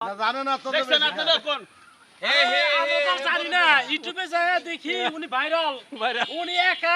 না জানে না তো দেখছেন আপনারা কোন জানি না ইউটিউবে যায় দেখি উনি ভাইরাল উনি একা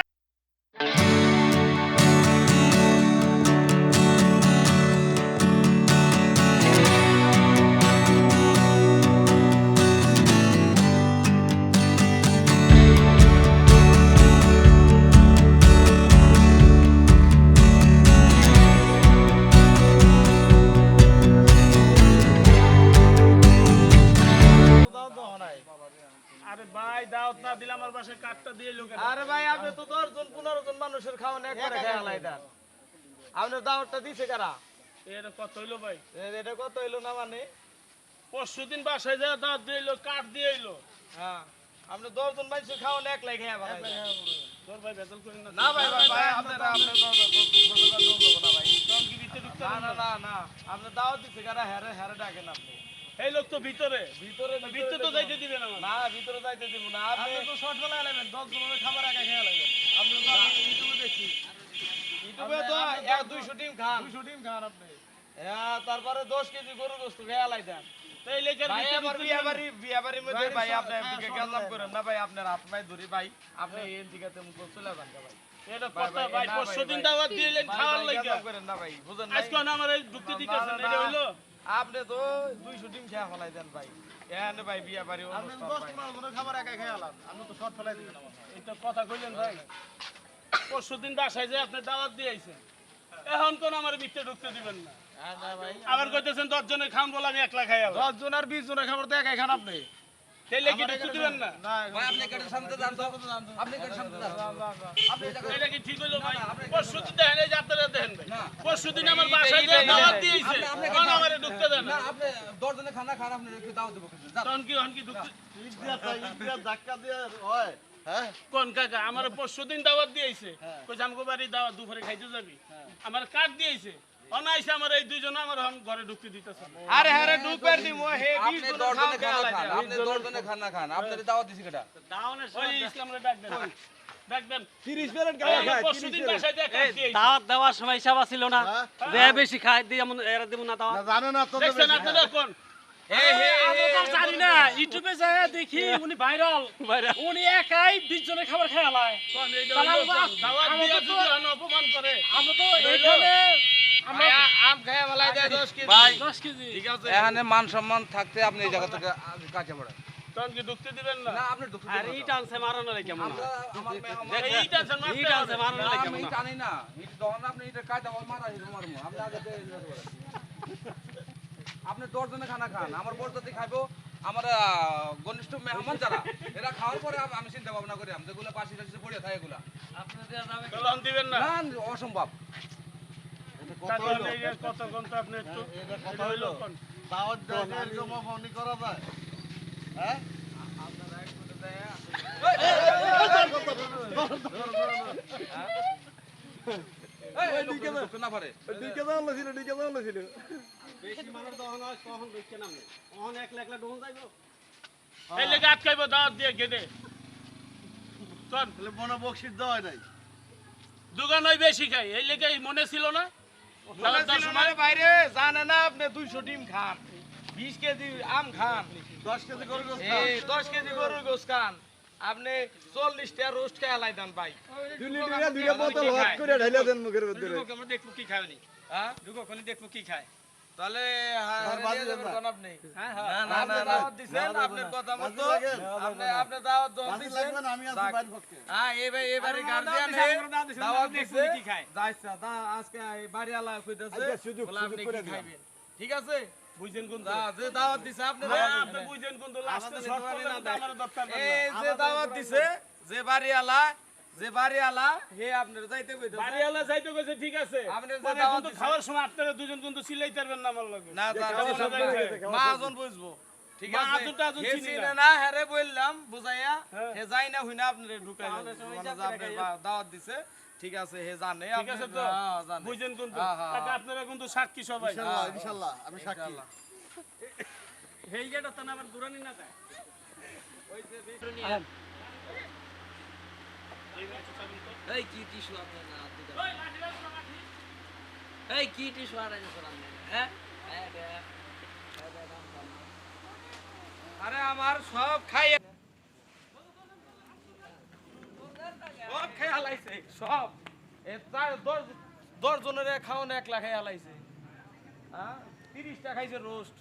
ভাই দাওয়াত না দিলে আমার বাসায় কার্ডটা দিয়ে লোকের আরে ভাই আপনি তো দশ জন পনেরো জন মানুষের খাওয়ান একবারে খেয়াল এটা আপনার দাওয়াতটা দিছে কারা এটা কত হইল ভাই এটা কত হইল না মানে পরশু দিন বাসায় যায় দাওয়াত দিয়ে এলো কার্ড দিয়ে এলো হ্যাঁ আপনি দশ জন মানুষের খাওয়ান এক লাই খেয়া ভাই তোর ভাই বেতন করেন না না ভাই ভাই ভাই আপনারা আপনার না ভাই না না না? না না আপনি দাওয়াত দিছে কারা হ্যারে হ্যারে ডাকেন আপনি এই লোক তো ভিতরে। ভিতরে ভিতরে তো যাইতে দিবে না না ভিতরে যাইতে দিব না। আপনি তো শর্ট বেলা এলেন দশ জনের খাবার একা খেয়ে লাগবেন আপনি তো ইউটিউবে দেখছি। ইউটিউবে তো এক দুইশো টিম খান। দুশো টিম খান আপনি। হ্যাঁ তারপরে দশ কেজি গরু গোস্ত খেয়া লাই দেন। এই লেকের ভাই ভিতরে আবার ঢুকতে বিয়া দিবেন না। বাড়ি বিয়া বাড়ির মধ্যে ভাই আপনি হ্যাঁ, এদিকে গেলাম করেন না ভাই আপনার হাত মাই ধরি ভাই। আপনি এই দিকে তেমন করে চলে যান গা ভাই। এটা ভাই, কথা ভাই, ভাই না, পরশু ভাই, দিন ভাই। দাওয়াত দিয়ে এলেন ভাই, খাওয়ার ভাই, লাগা গেলাম করেন না ভাই বুঝেন নাই? আজকে না আমার এই ঢুকতে দিতেছেন এটা হইল? আপনি তো দুইশো ডিম খেয়া ফলাই দেন ভাই। এখানে ভাই বিয়া বাড়ি ভাই। খাবার একা খেয়ে আলাম আমি তো শর্ট ফেলাই দিবেন আমার। এটা কথা কইলেন ভাই। পরশু দিন বাসায় যে আপনি দাওয়াত দিয়ে আইছেন এখন কোন আমার ভিতরে ঢুকতে দিবেন না। হ্যাঁ, ভাই আবার কইতেছেন দশ জনের খান বলে আমি একলা খাই দশ জন আর বিশ জনের খাবার তো একাই খান আপনি। তাইলে কি ঢুকতে দিবেন না? এটা কি ঠিক হইল ভাই? পরশু দিন দেখেন এই যে আপনারা দেখেন পরশু দিন আমার বাসায় যে দাওয়াত দিয়েছে কোন আমারে ঢুকতে দেন না। তখন কি হন কি ঢুকতে ইট দিয়া তাই, ইট দিয়া ধাক্কা দিয়ে হয় হ্যাঁ? কোন কাকা? আমার পরশু দিন দাওয়াত দিয়েছে। কইছে আমাকে বাড়ি দাওয়াত দুপুরে খাইতে যাবি? আমার কার্ড দিয়েছে। অনাইছে আমার এই দুইজন আমার হন ঘরে ঢুকতে দিতেছে। আরে হ্যাঁ ঢুকবার দিব হে আপনি খানা খান। আপনি দশজনে খানা খান। আপনার দাওয়াত দিছি কেটা? ওই ইসলামরে ডাক দেন ডাক দেন। প্লেট এই পরশু দিন বাসায় যে কার্ড দাওয়াত দেওয়ার সময় হিসাব ছিল না? যে বেশি খাই দিয়ে এমন এরা দিব না দাওয়াত। জানে না তো দেখছেন আপনারা কোন? আমরা তো জানি না ইউটিউবে যায় দেখি উনি ভাইরাল। উনি একাই খাবার খেয়ে আলায়। কোন এই যে তাহলে হইল আমরা- দাওয়াত আমরা দিয়ে তো- যদি হন অপমান করে। আমরা তো এখানে আমরা ভাই, আম খায়া ফেলাই দেয় দশ কেজি। ভাই দশ কেজি। ঠিক আছে। এখানে মান সম্মান থাকতে আপনি এই জায়গা থেকে কাছে পড়েন তখন কি ঢুকতে দিবেন না? না আপনি ঢুকতে আর ইট আনছে মারানো লাগে কেমন আমরা আমার ইট আছেন মারতে ইট আনছে হবে। মারানো না, লাগে আমি কেমন না? ইট যখন আপনি এটা কাজ আমার মারা হিরো মারমু আপনি আগে দিয়ে আপনি দশজনে খানা খান। আমার বরজাতি খাইবো আমার ঘনিষ্ঠ মেহমান যারা এরা খাওয়ার পরে আমি চিন্তা ভাবনা করি আমি যেগুলো পাশে টাশি পড়ে থাকে এগুলা। দিবেন না? না অসম্ভব। কতক্ষণ তো আপনি একটু কথা হইল? দাওয়াত অপমানি করা যায়? দোকান বেশি খাই এই লেগে মনে ছিল না? মানে বাইরে জানে না আপনি দুইশো ডিম খান বিশ কেজি আম খান। দশ কেজি করে গোস্ত এই দশ কেজি গরুর গোস খান। আপনি চল্লিশটা রোস্ট খেয়া। লাই দেন ভাই দেখব কি খায় উনি। হ্যাঁ? ঢুকো কোনি দেখব কি খায়। তাহলে আর বাজে হারিয়ে যাবেন না। কোন আপনি হ্যাঁ আপনি না, আপনার কথা মতো আপনি আপনি দাওয়াত যখন বাজে দিছেন, লাগবে না, আমি। হ্যাঁ, এবার- এবারে আরে দাওয়াত আমরা আমরা দেখব দিছে, কি খায়। আজকে এই বাড়িওয়ালা কইতাছে, আপনি কি খাইবেন? ঠিক আছে? বুঝছেন কোন যে দাওয়াত দিছে আপনি আপনি বুঝছেন কোন লাস্টে শর্ট আমার দরকার এই যে দাওয়াত দিছে যে বাড়িওয়ালা যে বাড়িওয়ালা হে আপনার যাইতে বাড়িওয়ালা যাইতে গেছে ঠিক আছে। আপনি যে মানে দাওয়াত দিছেন। খাওয়ার সময় আপনারা দুজন কিন্তু পারবেন না আমার লাগে। না? মাহাজন বুঝব। ঠিক আছে? চিনি না। বললাম বুঝাইয়া হ্যাঁ। হে যাই না আপনারে ঢুকাই দাওয়াত দিছে। ঠিক আছে হে জানে ঠিক আছে তো? হ্যাঁ, কিন্তু হ্যাঁ, হ্যাঁ, আপনারা কিন্তু সাক্ষী সবাই। ইনশাল্লাহ ইনশাল্লাহ আমি সাক্ষী। হেই গেট তো না আবার দূরানি না তাই এই কি টিস্যু আপনার না দিতে এই কি টিস্যু আর করান হ্যাঁ? দাম আমার সব খাই সব খাই হালাইছে সব। দশ জনের খাওয়ান এক লাখে আলাইছে হ্যাঁ? তিরিশটা খাইছে রোস্ট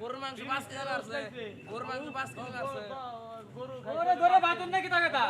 গরুর মাংস পাঁচ কেজি আছে গরুর মাংস পাঁচ কেজি আছে গরু গরু গরু বাতন নাকি তাকে তা?